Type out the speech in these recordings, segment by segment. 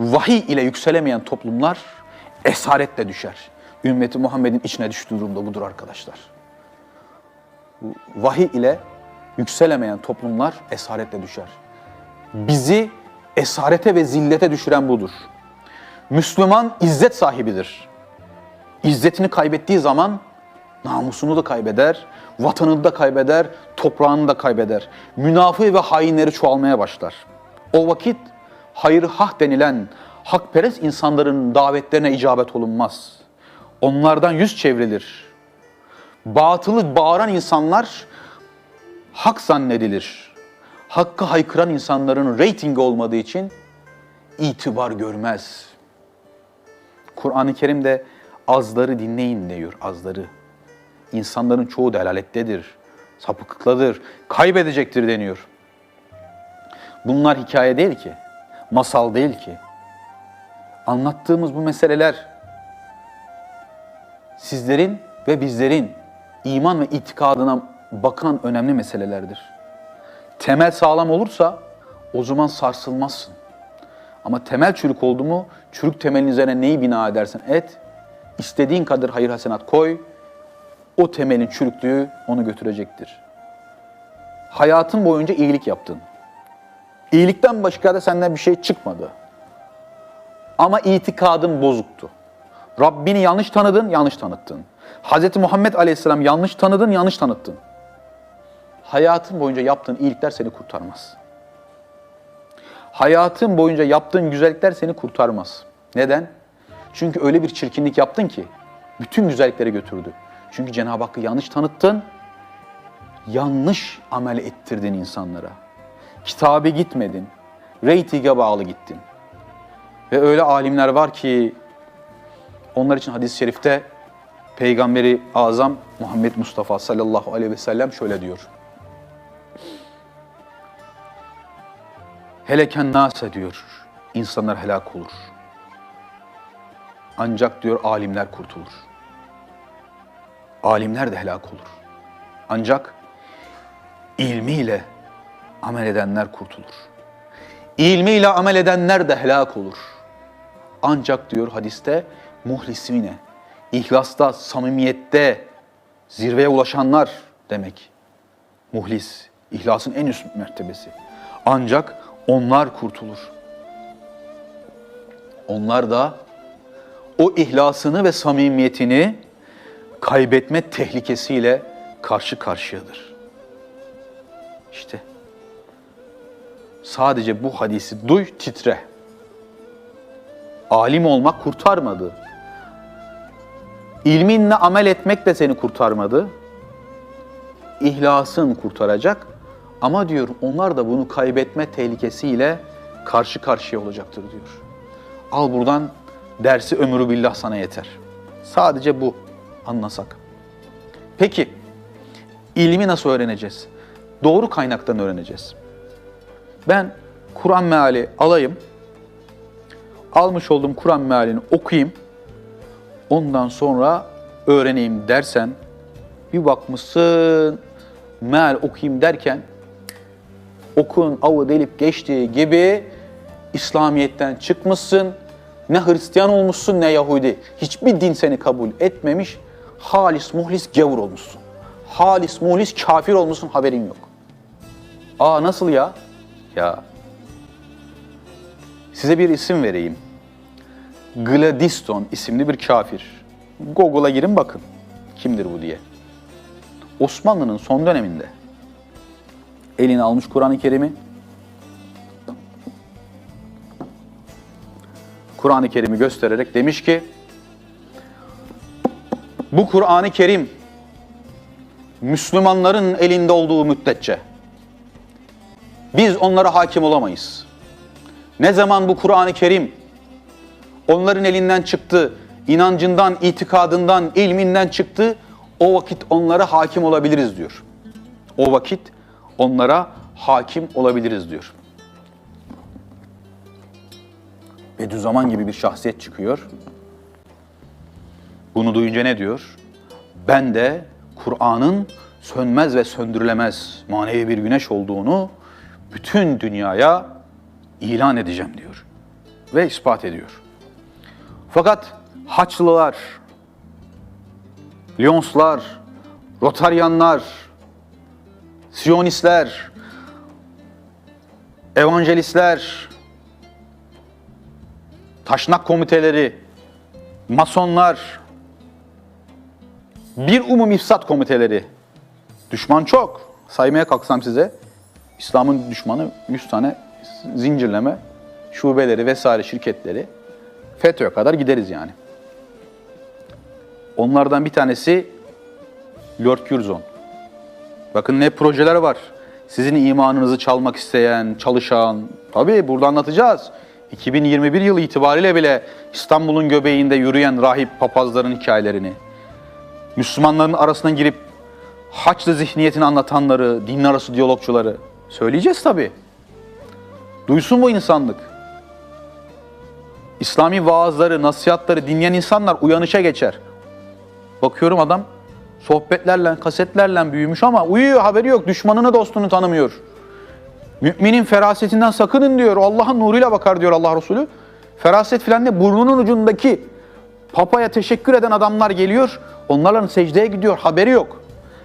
vahiy ile yükselemeyen toplumlar esaretle düşer. Ümmeti Muhammed'in içine düştüğü durumda budur arkadaşlar. Vahiy ile yükselemeyen toplumlar esaretle düşer. Bizi esarete ve zillete düşüren budur. Müslüman izzet sahibidir. İzzetini kaybettiği zaman namusunu da kaybeder, vatanını da kaybeder, toprağını da kaybeder. Münafığı ve hainleri çoğalmaya başlar. O vakit hayır hak denilen hakperest insanların davetlerine icabet olunmaz. Onlardan yüz çevrilir. Batılı bağıran insanlar hak zannedilir. Hakkı haykıran insanların reytingi olmadığı için itibar görmez. Kur'an-ı Kerim'de azları dinleyin diyor, azları. İnsanların çoğu delalettedir, sapıklıkladır, kaybedecektir deniyor. Bunlar hikaye değil ki, masal değil ki. Anlattığımız bu meseleler sizlerin ve bizlerin iman ve itikadına bakan önemli meselelerdir. Temel sağlam olursa o zaman sarsılmazsın. Ama temel çürük oldu mu, çürük temelin üzerine neyi bina edersen et, istediğin kadar hayır hasenat koy, o temelin çürüklüğü onu götürecektir. Hayatın boyunca iyilik yaptın. İyilikten başka da senden bir şey çıkmadı. Ama itikadın bozuktu. Rabbini yanlış tanıdın, yanlış tanıttın. Hz. Muhammed Aleyhisselam yanlış tanıdın, yanlış tanıttın. Hayatın boyunca yaptığın iyilikler seni kurtarmaz. Hayatın boyunca yaptığın güzellikler seni kurtarmaz. Neden? Çünkü öyle bir çirkinlik yaptın ki bütün güzellikleri götürdü. Çünkü Cenab-ı Hakk'ı yanlış tanıttın, yanlış amel ettirdin insanlara. Kitabe gitmedin, reytinge bağlı gittin. Ve öyle alimler var ki onlar için hadis-i şerifte Peygamberi Azam Muhammed Mustafa sallallahu aleyhi ve sellem şöyle diyor. Heleken nase diyor. İnsanlar helak olur. Ancak diyor alimler kurtulur. Alimler de helak olur. Ancak ilmiyle amel edenler kurtulur. İlmiyle amel edenler de helak olur. Ancak diyor hadiste muhlisine, ihlasta, samimiyette zirveye ulaşanlar demek. Muhlis, ihlasın en üst mertebesi. Ancak onlar kurtulur. Onlar da o ihlasını ve samimiyetini kaybetme tehlikesiyle karşı karşıyadır. İşte sadece bu hadisi duy, titre. Alim olmak kurtarmadı. İlminle amel etmek de seni kurtarmadı. İhlasın kurtaracak. Ama diyor onlar da bunu kaybetme tehlikesiyle karşı karşıya olacaktır diyor. Al buradan dersi ömrü billah sana yeter. Sadece bu anlasak. Peki ilmi nasıl öğreneceğiz? Doğru kaynaktan öğreneceğiz. Ben Kur'an meali alayım. Almış olduğum Kur'an mealini okuyayım. Ondan sonra öğreneyim dersen bir bakmışsın meal okuyayım derken okun avı delip geçtiği gibi İslamiyet'ten çıkmışsın. Ne Hristiyan olmuşsun ne Yahudi. Hiçbir din seni kabul etmemiş. Halis muhlis gavur olmuşsun. Halis muhlis kafir olmuşsun haberin yok. Aa nasıl ya? Ya. Size bir isim vereyim. Gladiston isimli bir kafir. Google'a girin bakın. Kimdir bu diye. Osmanlı'nın son döneminde eline almış Kur'an-ı Kerim'i. Kur'an-ı Kerim'i göstererek demiş ki bu Kur'an-ı Kerim Müslümanların elinde olduğu müddetçe biz onlara hakim olamayız. Ne zaman bu Kur'an-ı Kerim onların elinden çıktı, inancından, itikadından, ilminden çıktı, o vakit onlara hakim olabiliriz diyor. O vakit onlara hakim olabiliriz diyor. Bediüzzaman gibi bir şahsiyet çıkıyor. Bunu duyunca ne diyor? Ben de Kur'an'ın sönmez ve söndürülemez manevi bir güneş olduğunu bütün dünyaya ilan edeceğim diyor. ve ispat ediyor. Fakat Haçlılar, Lyonslar, Rotaryanlar, Siyonistler, Evangelistler, taşnak komiteleri, masonlar, bir umum ifsat komiteleri. Düşman çok. Saymaya kalksam size İslam'ın düşmanı 100 tane zincirleme şubeleri vesaire şirketleri FETÖ'ye kadar gideriz yani. Onlardan bir tanesi Lord Curzon. Bakın ne projeler var. Sizin imanınızı çalmak isteyen, çalışan. Tabii burada anlatacağız. 2021 yılı itibariyle bile İstanbul'un göbeğinde yürüyen rahip papazların hikayelerini, Müslümanların arasına girip Haçlı zihniyetini anlatanları, din arası diyalogçuları söyleyeceğiz tabii. Duysun bu insanlık. İslami vaazları, nasihatları dinleyen insanlar uyanışa geçer. Bakıyorum adam sohbetlerle, kasetlerle büyümüş ama uyuyor, haberi yok. Düşmanını, dostunu tanımıyor. Müminin ferasetinden sakının diyor. Allah'ın nuruyla bakar diyor Allah Resulü. Feraset filan ne? Burnunun ucundaki papaya teşekkür eden adamlar geliyor. Onlarla secdeye gidiyor. Haberi yok.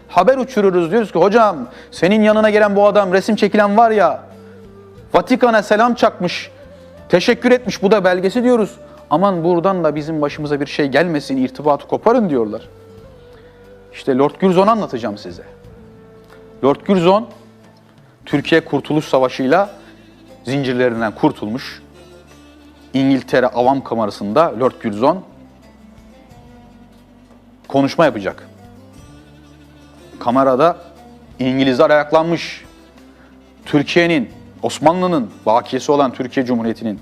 Haber uçururuz diyoruz ki hocam senin yanına gelen bu adam resim çekilen var ya Vatikan'a selam çakmış. Teşekkür etmiş bu da belgesi diyoruz. Aman buradan da bizim başımıza bir şey gelmesin irtibatı koparın diyorlar. İşte Lord Curzon'u anlatacağım size. Lord Curzon Türkiye Kurtuluş Savaşı'yla zincirlerinden kurtulmuş. İngiltere Avam Kamerası'nda Lord Curzon konuşma yapacak. Kamerada İngilizler ayaklanmış. Türkiye'nin, Osmanlı'nın bakiyesi olan Türkiye Cumhuriyeti'nin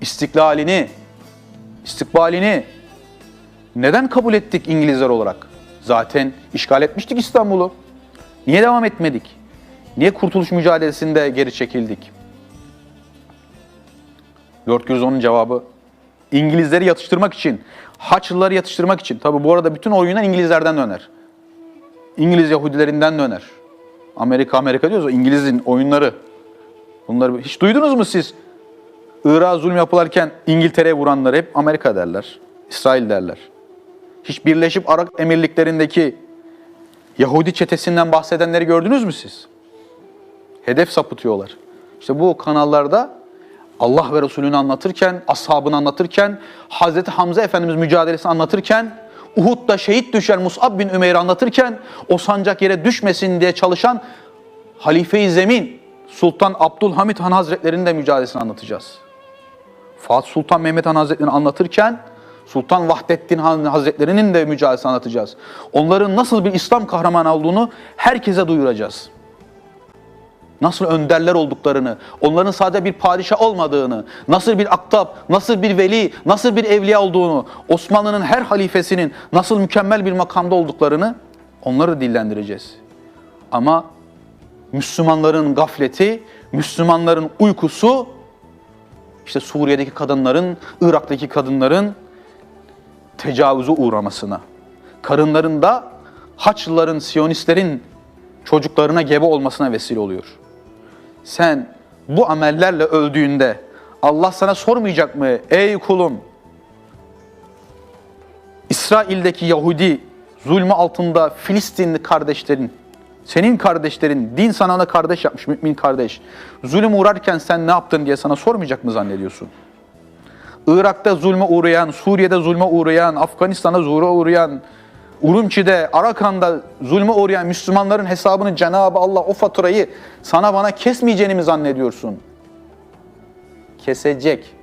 istiklalini, istikbalini neden kabul ettik İngilizler olarak? Zaten işgal etmiştik İstanbul'u. Niye devam etmedik? Niye kurtuluş mücadelesinde geri çekildik? Lord Curzon'un cevabı İngilizleri yatıştırmak için, Haçlıları yatıştırmak için. Tabi bu arada bütün oyunlar İngilizlerden döner. İngiliz Yahudilerinden döner. Amerika Amerika diyoruz o İngiliz'in oyunları. Bunları hiç duydunuz mu siz? Irak'a zulüm yapılarken İngiltere'ye vuranları hep Amerika derler. İsrail derler. Hiç Birleşip Arap Emirlikleri'ndeki Yahudi çetesinden bahsedenleri gördünüz mü siz? Hedef sapıtıyorlar. İşte bu kanallarda Allah ve Resulünü anlatırken, ashabını anlatırken, Hazreti Hamza Efendimiz mücadelesini anlatırken, Uhud'da şehit düşen Mus'ab bin Ümeyr'i anlatırken, o sancak yere düşmesin diye çalışan Halife-i Zemin, Sultan Abdülhamit Han Hazretleri'nin de mücadelesini anlatacağız. Fatih Sultan Mehmet Han Hazretleri'ni anlatırken, Sultan Vahdettin Han Hazretleri'nin de mücadelesini anlatacağız. Onların nasıl bir İslam kahramanı olduğunu herkese duyuracağız nasıl önderler olduklarını, onların sadece bir padişah olmadığını, nasıl bir aktap, nasıl bir veli, nasıl bir evliya olduğunu, Osmanlı'nın her halifesinin nasıl mükemmel bir makamda olduklarını onları dillendireceğiz. Ama Müslümanların gafleti, Müslümanların uykusu, işte Suriye'deki kadınların, Irak'taki kadınların tecavüze uğramasına, karınların da Haçlıların, Siyonistlerin çocuklarına gebe olmasına vesile oluyor sen bu amellerle öldüğünde Allah sana sormayacak mı? Ey kulum! İsrail'deki Yahudi zulmü altında Filistinli kardeşlerin, senin kardeşlerin, din sana kardeş yapmış mümin kardeş. Zulüm uğrarken sen ne yaptın diye sana sormayacak mı zannediyorsun? Irak'ta zulme uğrayan, Suriye'de zulme uğrayan, Afganistan'da zulme uğrayan, Urumçi'de, Arakan'da zulme uğrayan Müslümanların hesabını Cenab-ı Allah o faturayı sana bana kesmeyeceğini mi zannediyorsun? Kesecek,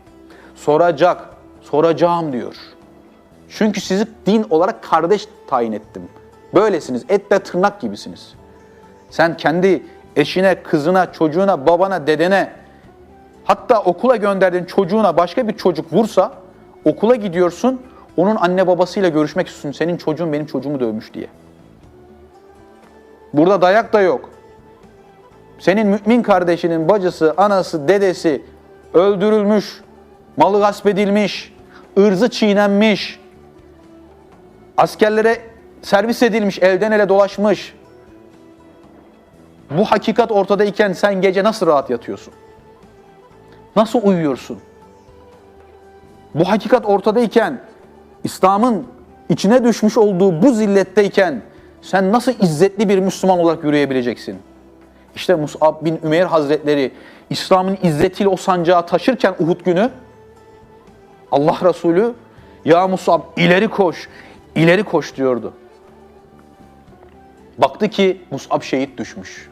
soracak, soracağım diyor. Çünkü sizi din olarak kardeş tayin ettim. Böylesiniz, etle tırnak gibisiniz. Sen kendi eşine, kızına, çocuğuna, babana, dedene, hatta okula gönderdiğin çocuğuna başka bir çocuk vursa, okula gidiyorsun, onun anne babasıyla görüşmek istiyorsun. Senin çocuğun benim çocuğumu dövmüş diye. Burada dayak da yok. Senin mümin kardeşinin bacısı, anası, dedesi öldürülmüş, malı gasp edilmiş, ırzı çiğnenmiş, askerlere servis edilmiş, elden ele dolaşmış. Bu hakikat ortadayken sen gece nasıl rahat yatıyorsun? Nasıl uyuyorsun? bu hakikat ortadayken, İslam'ın içine düşmüş olduğu bu zilletteyken sen nasıl izzetli bir Müslüman olarak yürüyebileceksin? İşte Mus'ab bin Ümeyr Hazretleri İslam'ın izzetiyle o sancağı taşırken Uhud günü Allah Resulü ya Mus'ab ileri koş, ileri koş diyordu. Baktı ki Mus'ab şehit düşmüş.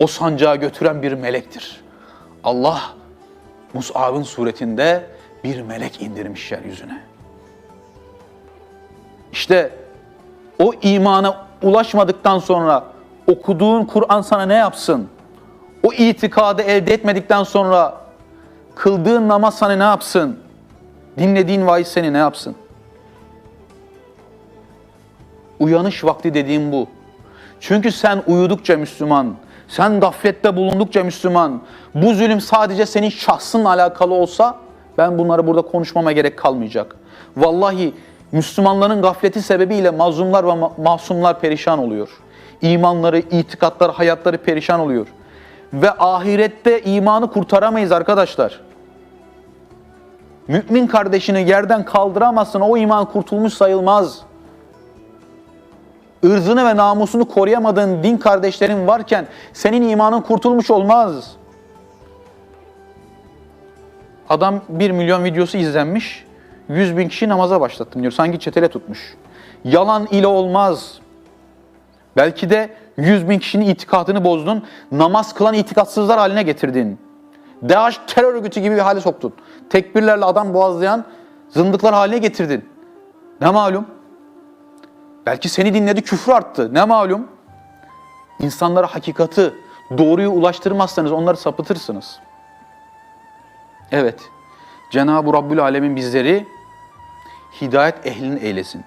O sancağı götüren bir melektir. Allah Mus'ab'ın suretinde bir melek indirmiş yeryüzüne. İşte o imana ulaşmadıktan sonra okuduğun Kur'an sana ne yapsın? O itikadı elde etmedikten sonra kıldığın namaz sana ne yapsın? Dinlediğin vaiz seni ne yapsın? Uyanış vakti dediğim bu. Çünkü sen uyudukça Müslüman, sen gaflette bulundukça Müslüman, bu zulüm sadece senin şahsınla alakalı olsa ben bunları burada konuşmama gerek kalmayacak. Vallahi Müslümanların gafleti sebebiyle mazlumlar ve ma- masumlar perişan oluyor. İmanları, itikatları, hayatları perişan oluyor. Ve ahirette imanı kurtaramayız arkadaşlar. Mümin kardeşini yerden kaldıramazsın, o iman kurtulmuş sayılmaz. Irzını ve namusunu koruyamadığın din kardeşlerin varken senin imanın kurtulmuş olmaz. Adam 1 milyon videosu izlenmiş, 100 bin kişi namaza başlattım diyor. Sanki çetele tutmuş. Yalan ile olmaz. Belki de 100 bin kişinin itikadını bozdun, namaz kılan itikatsızlar haline getirdin. DAEŞ terör örgütü gibi bir hale soktun. Tekbirlerle adam boğazlayan zındıklar haline getirdin. Ne malum? Belki seni dinledi küfür arttı. Ne malum? İnsanlara hakikati, doğruyu ulaştırmazsanız onları sapıtırsınız. Evet, Cenab-ı Rabbül Alemin bizleri hidayet ehlinin eylesin.